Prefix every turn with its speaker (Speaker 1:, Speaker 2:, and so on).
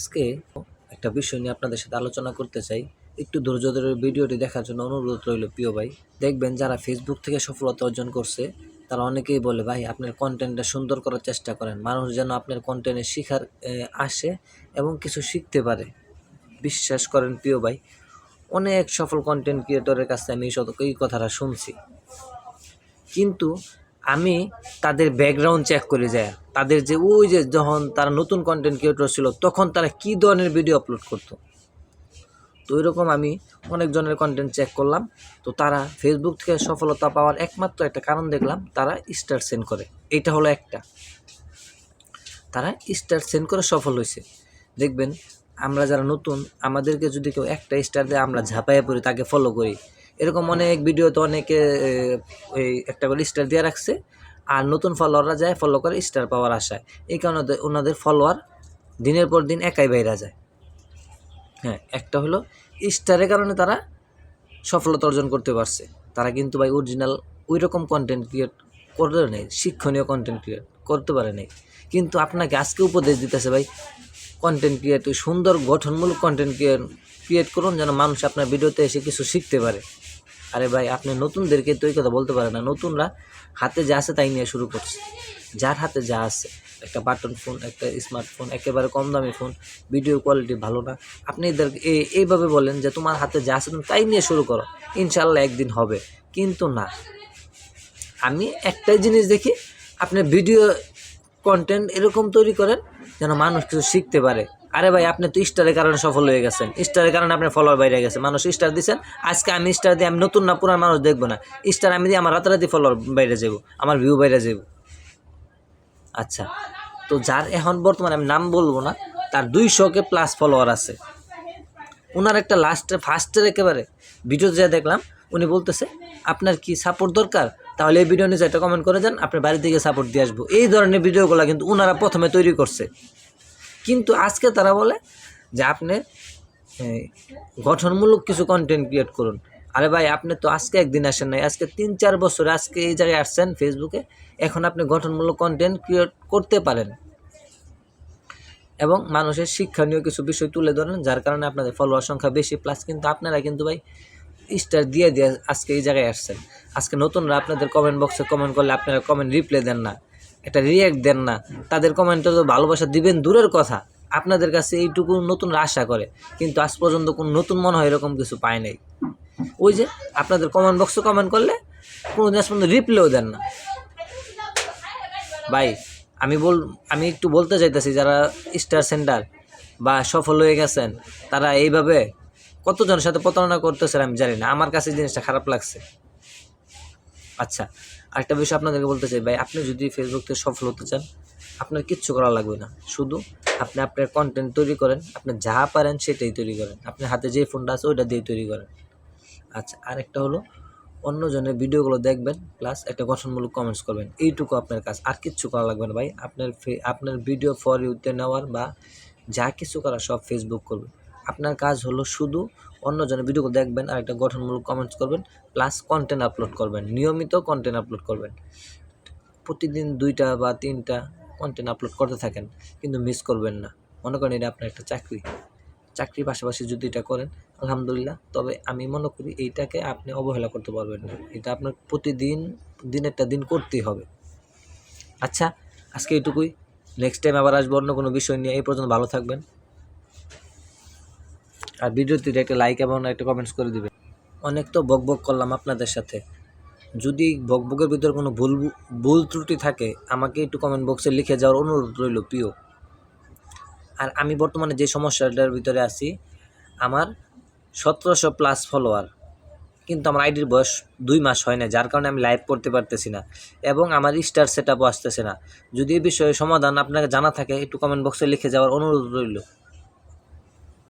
Speaker 1: আজকে একটা বিষয় নিয়ে আপনাদের সাথে আলোচনা করতে চাই। একটু ধৈর্য ধরে ভিডিওটি দেখার জন্য অনুরোধ রইল প্রিয় ভাই। দেখবেন যারা ফেসবুক থেকে সফলতা অর্জন করছে, তারা অনেকেই বলে, ভাই, আপনার কন্টেন্টটা সুন্দর করার চেষ্টা করেন। মানুষ যেন আপনার কন্টেন্টে শিখার আসে এবং কিছু শিখতে পারে। বিশ্বাস করেন প্রিয় ভাই, অনেক সফল কন্টেন্ট ক্রিয়েটরের কাছে আমি এই এই কথাটা শুনছি। কিন্তু আমি তাদের ব্যাকগ্রাউন্ড চেক করে যায় তাদের যে ওই যে যখন তারা নতুন কন্টেন্ট ক্রিয়েটর ছিল, তখন তারা কী ধরনের ভিডিও আপলোড করতো। তো এরকম আমি অনেকজনের কন্টেন্ট চেক করলাম। তো তারা ফেসবুক থেকে সফলতা পাওয়ার একমাত্র একটা কারণ দেখলাম, তারা স্টার সেন্ড করে। এটা হলো একটা। তারা স্টার সেন্ড করে সফল হয়েছে। দেখবেন, আমরা যারা নতুন, আমাদেরকে যদি কেউ একটা স্টার দেয়, আমরা ঝাঁপাইয়ে পড়ি, তাকে ফলো করি। এরকম অনেক ভিডিওতে অনেকে এ, ওই একটা করে স্টার দিয়ে রাখছে। আর নতুন ফলোয়াররা যায় ফলো করে স্টার পাওয়ার আশায়। এই কারণে ওনাদের ফলোয়ার দিনের পর দিন একাই বাইরা যায়। হ্যাঁ একটা হলো স্টারের কারণে তারা সফলতা অর্জন করতে পারছে। তারা কিন্তু ভাই অরিজিনাল ওই রকম কন্টেন্ট ক্রিয়েট করতে নেই শিক্ষণীয় কন্টেন্ট ক্রিয়েট করতে পারে নাই। কিন্তু আপনাকে আজকে উপদেশ দিতেছে ভাই কন্টেন্ট ক্রিয়েট সুন্দর গঠনমূলক কন্টেন্ট ক্রিয়েট ক্রিয়েট করুন যেন মানুষ আপনার ভিডিওতে এসে কিছু শিখতে পারে। আরে ভাই, আপনি নতুনদেরকে তো এই কথা বলতে পারে না। নতুনরা হাতে যা আছে তাই নিয়ে শুরু করছে। যার হাতে যা আছে, একটা বাটন ফোন, একটা স্মার্টফোন, একেবারে কম দামি ফোন, ভিডিও কোয়ালিটি ভালো না। আপনি এদের এইভাবে বলেন যে তোমার হাতে যা আছে তুমি তাই নিয়ে শুরু করো। ইনশাল্লাহ একদিন হবে। কিন্তু না। আমি একটাই জিনিস দেখি, আপনি ভিডিও কন্টেন্ট এরকম তৈরি করেন যেন মানুষ কিছু শিখতে পারে। আরে ভাই, আপনি তো স্টারের কারণে সফল হয়ে গেছেন। স্টারের কারণে আপনার ফলোয়ার বাইরে গেছে। মানুষ স্টার দিচ্ছেন আজকে আমি স্টার দিয়ে, আমি নতুন না, পুরান মানুষ দেখব না। স্টার আমি দিয়ে আমার রাতারাতি ফলোয়ার বাইরে যাব আমার ভিউ বাইরে যাব আচ্ছা তো যার এখন বর্তমানে আমি নাম বলব না, তার দুইশোকে প্লাস ফলোয়ার আছে। ওনার একটা লাস্টে ফার্স্টের একেবারে ভিডিও যা দেখলাম, উনি বলতেছে, আপনার কি সাপোর্ট দরকার? তাহলে এই ভিডিও নিচে একটা কমেন্ট করে দেন, আপনার বাড়ি থেকে সাপোর্ট দিয়ে আসব। এই ধরনের ভিডিওগুলো কিন্তু ওনারা প্রথমে তৈরি করছে। কিন্তু আজকে তারা বলে যে আপনি গঠনমূলক কিছু কন্টেন্ট ক্রিয়েট করুন। আরে ভাই, আপনি তো আজকে একদিন আসেন নাই, আজকে তিন চার বছর আজকে এই জায়গায় আসছেন ফেসবুকে এখন আপনি গঠনমূলক কন্টেন্ট ক্রিয়েট করতে পারেন। এবং মানুষের শিক্ষণীয় কিছু বিষয় তুলে ধরেন, যার কারণে আপনাদের ফলোয়ার সংখ্যা বেশি প্লাস কিন্তু আপনারা কিন্তু ভাই স্টার দিয়ে দিয়ে আজকে এই জায়গায় আসছেন। আজকে নতুনরা আপনাদের কমেন্ট বক্সে কমেন্ট করলে আপনারা কমেন্ট রিপ্লাই দেন না। একটা রিয়াক্ট দেন না। তাদের কমেন্টে তো ভালোবাসা দিবেন দূরের কথা। আপনাদের কাছে এইটুকু নতুন আশা করে। কিন্তু আজ পর্যন্ত কোনো নতুন মনে হয় এরকম কিছু পায় নাই। ওই যে আপনাদের কমেন্ট বক্সে কমেন্ট করলে কোনো দিন আজ পর্যন্ত রিপ্লাইও দেন না। ভাই, আমি বল, আমি একটু বলতে চাইতেছি, যারা স্টার সেন্টার বা সফল হয়ে গেছেন, তারা এইভাবে কতজনের সাথে প্রতারণা করতেছেন আমি জানি না। আমার কাছে জিনিসটা খারাপ লাগছে। আচ্ছা আরেকটা বিষয় আপনাদেরকে বলতে চাই, ভাই, আপনি যদি ফেসবুক থেকে সফল হতে চান, আপনার কিচ্ছু করা লাগবে না। শুধু আপনি আপনার কন্টেন্ট তৈরি করেন, আপনি যা পারেন সেটাই তৈরি করেন। আপনার হাতে যে ফোনটা আছে, ওইটা দিয়ে তৈরি করেন। আচ্ছা আরেকটা হলো, অন্যজনের ভিডিওগুলো দেখবেন প্লাস একটা গঠনমূলক কমেন্টস করবেন। এইটুকু আপনার কাজ। আর কিচ্ছু করা লাগবে না, ভাই। আপনার আপনার ভিডিও ফর ইউতে নেওয়ার বা যা কিছু করা সব ফেসবুক করবে আপনার কাজ হলো শুধু অন্যজনের ভিডিও দেখবেন আর একটা গঠনমূলক কমেন্টস করবেন প্লাস কন্টেন্ট আপলোড করবেন, নিয়মিত কন্টেন্ট আপলোড করবেন। প্রতিদিন দুইটা বা তিনটা কন্টেন্ট আপলোড করতে থাকেন, কিন্তু মিস করবেন না। মনে করেন এটা আপনার একটা চাকরি। চাকরির পাশাপাশি যদি এটা করেন, আলহামদুলিল্লাহ, তবে আমি মনে করি এইটাকে আপনি অবহেলা করতে পারবেন না। এটা আপনার প্রতিদিন, দিনেরটা দিন করতেই হবে। আচ্ছা আজকে এইটুকুই। নেক্সট টাইম আবার আসব অন্য কোনো বিষয় নিয়ে। এই পর্যন্ত ভালো থাকবেন। আর ভিডিওতে একটা লাইক এবং একটা কমেন্টস করে দিবেন। অনেক তো বক বক করলাম আপনাদের সাথে। যদি বকবকের ভিতরে কোনো ভুল ভুল ত্রুটি থাকে, আমাকে একটু কমেন্ট বক্সে লিখে যাওয়ার অনুরোধ রইল, প্রিয়। আর আমি বর্তমানে যে সমস্যাটার ভিতরে আছি, আমার সতেরোশো প্লাস ফলোয়ার কিন্তু আমার আইডির বয়স দুই মাস হয় না যার কারণে আমি লাইভ করতে পারতেছি না। এবং আমার স্টার সেট আপও আসতেছে না। যদি এই বিষয়ে সমাধান আপনাকে জানা থাকে, একটু কমেন্ট বক্সে লিখে যাওয়ার অনুরোধ রইল।